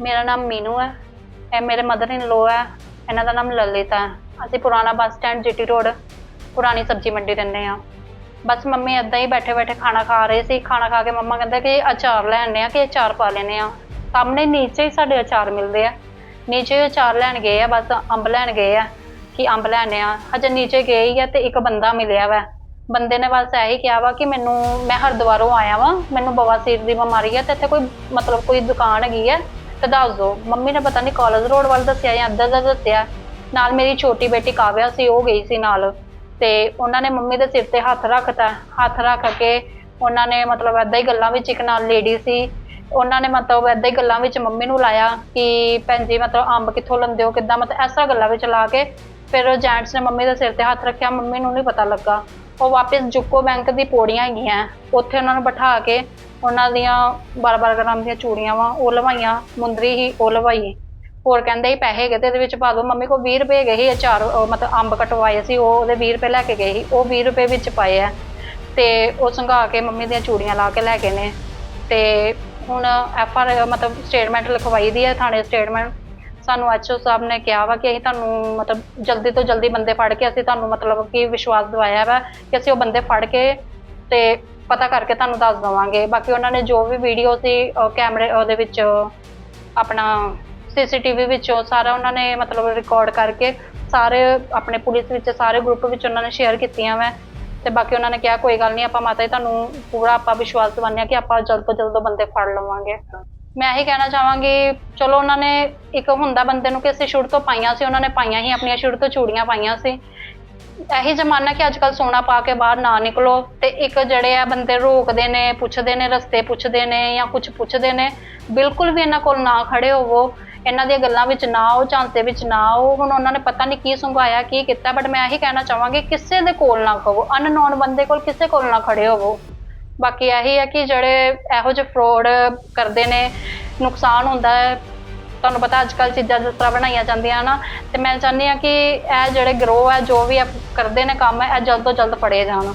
ਮੇਰਾ ਨਾਮ ਮੀਨੂ ਹੈ ਇਹ ਮੇਰੇ ਮਦਰ ਇਨ ਲੋ ਹੈ, ਇਹਨਾਂ ਦਾ ਨਾਮ ਲਲਿਤ ਹੈ। ਅਸੀਂ ਪੁਰਾਣਾ ਬੱਸ ਸਟੈਂਡ ਜੀਟੀ ਰੋਡ, ਪੁਰਾਣੀ ਸਬਜ਼ੀ ਮੰਡੀ ਰਹਿੰਦੇ ਆ ਬਸ ਮੰਮੀ ਏਦਾਂ ਹੀ ਬੈਠੇ ਬੈਠੇ ਖਾਣਾ ਖਾ ਰਹੇ ਸੀ, ਖਾਣਾ ਖਾ ਕੇ ਮੰਮਾ ਕਹਿੰਦੇ ਕਿ ਅਚਾਰ ਲੈ ਲੈਣੇ ਆ ਕਿ ਅਚਾਰ ਪਾ ਲੈਣੇ ਆ ਸਾਹਮਣੇ ਨੀਚੇ ਹੀ ਸਾਡੇ ਅਚਾਰ ਮਿਲਦੇ ਆ। ਨੀਚੇ ਅਚਾਰ ਲੈਣ ਗਏ ਆ, ਬਸ ਅੰਬ ਲੈਣ ਗਏ ਆ ਕਿ ਅੰਬ ਲੈਣੇ ਆ ਹਜੇ ਨੀਚੇ ਗਏ ਹੀ ਆ ਤੇ ਇੱਕ ਬੰਦਾ ਮਿਲਿਆ ਵਾ। ਬੰਦੇ ਨੇ ਬਸ ਇਹੀ ਕਿਹਾ ਵਾ ਕਿ ਮੈਨੂੰ, ਮੈਂ ਹਰਿਦੁਆਰੋਂ ਆਇਆ ਵਾਂ, ਮੈਨੂੰ ਬਵਾਸੀਰ ਦੀ ਬਿਮਾਰੀ ਹੈ ਤੇ ਇੱਥੇ ਕੋਈ ਮਤਲਬ ਕੋਈ ਦੁਕਾਨ ਹੈਗੀ ਹੈ ਤੇ ਦੱਸ ਦਿਓ ਮੰਮੀ ਨੇ ਪਤਾ ਨਹੀਂ ਕਾਲਜ ਰੋਡ ਵੱਲ ਦੱਸਿਆ ਜਾਂ ਅੱਧਰ ਦਾ ਦੱਸਿਆ। ਨਾਲ ਮੇਰੀ ਛੋਟੀ ਬੇਟੀ ਕਾਵਿਆ ਸੀ, ਉਹ ਗਈ ਸੀ ਨਾਲ। ਤੇ ਉਹਨਾਂ ਨੇ ਮੰਮੀ ਦੇ ਸਿਰ ਤੇ ਹੱਥ ਰੱਖਤਾ। ਹੱਥ ਰੱਖ ਕੇ ਉਹਨਾਂ ਨੇ ਮਤਲਬ ਏਦਾਂ ਹੀ ਗੱਲਾਂ ਵਿੱਚ ਇੱਕ ਨਾਲ ਲੇਡੀ ਸੀ। ਉਹਨਾਂ ਨੇ ਮਤਲਬ ਏਦਾਂ ਹੀ ਗੱਲਾਂ ਵਿੱਚ ਮੰਮੀ ਨੂੰ ਲਾਇਆ ਕਿ ਭੈਣ ਜੀ ਮਤਲਬ ਅੰਬ ਕਿੱਥੋਂ ਲੰਦੇ ਹੋ, ਕਿੱਦਾਂ? ਮਤਲਬ ਐਸਾ ਗੱਲਾਂ ਵਿੱਚ ਲਾ ਕੇ ਫਿਰ ਜੈਂਟਸ ਨੇ ਮੰਮੀ ਦੇ ਸਿਰ ਤੇ ਹੱਥ ਰੱਖਿਆ। ਮੰਮੀ ਨੂੰ ਨਹੀਂ ਪਤਾ ਲੱਗਾ। ਉਹ ਵਾਪਸ ਜੁਕੋ ਬੈਂਕ ਦੀ ਪੌੜੀਆਂ ਹੈਗੀਆਂ। ਉੱਥੇ ਉਹਨਾਂ ਨੂੰ ਬਿਠਾ ਕੇ ਉਹਨਾਂ ਦੀਆਂ 12-12 ਗ੍ਰਾਮ ਦੀਆਂ ਚੂੜੀਆਂ ਵਾ, ਉਹ ਲਵਾਈਆਂ, ਮੁੰਦਰੀ ਹੀ ਉਹ ਲਵਾਈ ਹੋਰ ਕਹਿੰਦੇ ਹੀ ਪੈਸੇ ਹੈਗੇ ਤੇ ਇਹਦੇ ਵਿੱਚ ਪਾ ਦਿਓ ਮੰਮੀ ਕੋਲ 20 ਰੁਪਏ ਗਏ ਸੀ ਅਚਾਰ ਉਹ ਮਤਲਬ ਅੰਬ ਕਟਵਾਏ ਸੀ, ਉਹ ਉਹਦੇ 20 ਰੁਪਏ ਲੈ ਕੇ ਗਏ ਸੀ, ਉਹ 20 ਰੁਪਏ ਵਿੱਚ ਪਾਏ ਆ। ਤੇ ਉਹ ਸੰਘਾ ਕੇ ਮੰਮੀ ਦੀਆਂ ਚੂੜੀਆਂ ਲਾ ਕੇ ਲੈ ਗਏ ਨੇ। ਤੇ ਹੁਣ ਐਫ ਆਰ ਮਤਲਬ ਸਟੇਟਮੈਂਟ ਲਿਖਵਾਈ ਦੀ ਹੈ ਥਾਣੇ ਸਟੇਟਮੈਂਟ। ਸਾਨੂੰ ਐਚਓ ਸਾਹਿਬ ਨੇ ਕਿਹਾ ਵਾ ਕਿ ਅਸੀਂ ਤੁਹਾਨੂੰ, ਮਤਲਬ ਜਲਦੀ ਤੋਂ ਜਲਦੀ ਬੰਦੇ ਫੜ ਕੇ ਅਸੀਂ ਤੁਹਾਨੂੰ, ਮਤਲਬ ਕਿ ਵਿਸ਼ਵਾਸ ਦਿਵਾਇਆ ਵਾ ਕਿ ਅਸੀਂ ਉਹ ਬੰਦੇ ਫੜ ਕੇ ਤੇ ਪਤਾ ਕਰਕੇ ਤੁਹਾਨੂੰ ਦੱਸ ਦਵਾਂਗੇ। ਬਾਕੀ ਉਹਨਾਂ ਨੇ ਜੋ ਵੀ ਵੀਡੀਓ ਸੀ ਅਹ ਕੈਮਰੇ, ਉਹਦੇ ਵਿੱਚ, ਆਪਣਾ ਸੀਸੀਟੀਵੀ ਵਿੱਚੋਂ ਸਾਰਾ ਉਹਨਾਂ ਨੇ ਮਤਲਬ ਰਿਕਾਰਡ ਕਰਕੇ ਸਾਰੇ ਆਪਣੇ ਪੁਲਿਸ ਵਿੱਚ, ਸਾਰੇ ਗਰੁੱਪ ਵਿੱਚ ਉਹਨਾਂ ਨੇ ਸ਼ੇਅਰ ਕੀਤੀਆਂ ਵੈ। ਤੇ ਬਾਕੀ ਉਹਨਾਂ ਨੇ ਕਿਹਾ, ਕੋਈ ਗੱਲ ਨਹੀਂ, ਆਪਾਂ ਮਾਤਾ ਜੀ, ਤੁਹਾਨੂੰ ਪੂਰਾ ਆਪਾਂ ਵਿਸ਼ਵਾਸ ਦਿਵਾਉਂਦੇ ਹਾਂ ਕਿ ਆਪਾਂ ਜਲਦ ਤੋਂ ਜਲਦ ਉਹ ਬੰਦੇ ਫੜ ਲਵਾਂਗੇ। ਮੈਂ ਇਹੀ ਕਹਿਣਾ ਚਾਹਾਂਗੀ, ਚਲੋ ਉਹਨਾਂ ਨੇ ਇੱਕ ਹੁੰਦਾ ਬੰਦੇ ਨੂੰ ਕਿ ਅਸੀਂ ਸ਼ੁਰੂ ਤੋਂ ਪਾਈਆਂ ਸੀ, ਉਹਨਾਂ ਨੇ ਪਾਈਆਂ ਹੀ, ਆਪਣੀਆਂ ਸ਼ੁਰੂ ਤੋਂ ਚੂੜੀਆਂ ਪਾਈਆਂ ਸੀ। ਇਹੀ ਜ਼ਮਾਨਾ ਕਿ ਅੱਜ ਕੱਲ ਸੋਨਾ ਪਾ ਕੇ ਬਾਹਰ ਨਾ ਨਿਕਲੋ ਤੇ ਇੱਕ ਜਿਹੜੇ ਆ ਬੰਦੇ ਰੋਕਦੇ ਨੇ, ਪੁੱਛਦੇ ਨੇ, ਰਸਤੇ ਪੁੱਛਦੇ ਨੇ ਜਾਂ ਕੁਝ ਪੁੱਛਦੇ ਨੇ, ਬਿਲਕੁਲ ਵੀ ਇਹਨਾਂ ਕੋਲ ਨਾ ਖੜੇ ਹੋਵੋ। ਇਹਨਾਂ ਦੀਆਂ ਗੱਲਾਂ ਵਿੱਚ ਨਾ ਆਓ, ਝਾਂਸੇ ਵਿੱਚ ਨਾ ਆਓ। ਹੁਣ ਉਹਨਾਂ ਨੇ ਪਤਾ ਨਹੀਂ ਕੀ ਸੰਘਾਇਆ, ਕੀ ਕੀਤਾ ਬਟ ਮੈਂ ਇਹੀ ਕਹਿਣਾ ਚਾਹਾਂਗੀ, ਕਿਸੇ ਦੇ ਕੋਲ ਨਾ ਖਵੋ ਅਨਨੋਨ ਬੰਦੇ ਕੋਲ ਕਿਸੇ ਕੋਲ ਨਾ ਖੜੇ ਹੋਵੋ। ਬਾਕੀ ਇਹੀ ਹੈ ਕਿ ਜਿਹੜੇ ਇਹੋ ਜਿਹੇ ਫਰੋਡ ਕਰਦੇ ਨੇ, ਨੁਕਸਾਨ ਹੁੰਦਾ ਹੈ ਤੁਹਾਨੂੰ ਪਤਾ ਅੱਜ ਕੱਲ ਚੀਜ਼ਾਂ ਜਿਸ ਤਰ੍ਹਾਂ ਬਣਾਈਆਂ ਜਾਂਦੀਆਂ ਨਾ, ਤੇ ਮੈਂ ਚਾਹੁੰਦੀ ਹਾਂ ਕਿ ਇਹ ਜਿਹੜੇ ਗਰੋਹ ਆ, ਜੋ ਵੀ ਇਹ ਕਰਦੇ ਨੇ ਕੰਮ, ਇਹ ਜਲਦ ਤੋਂ ਜਲਦ ਫੜੇ ਜਾਣ।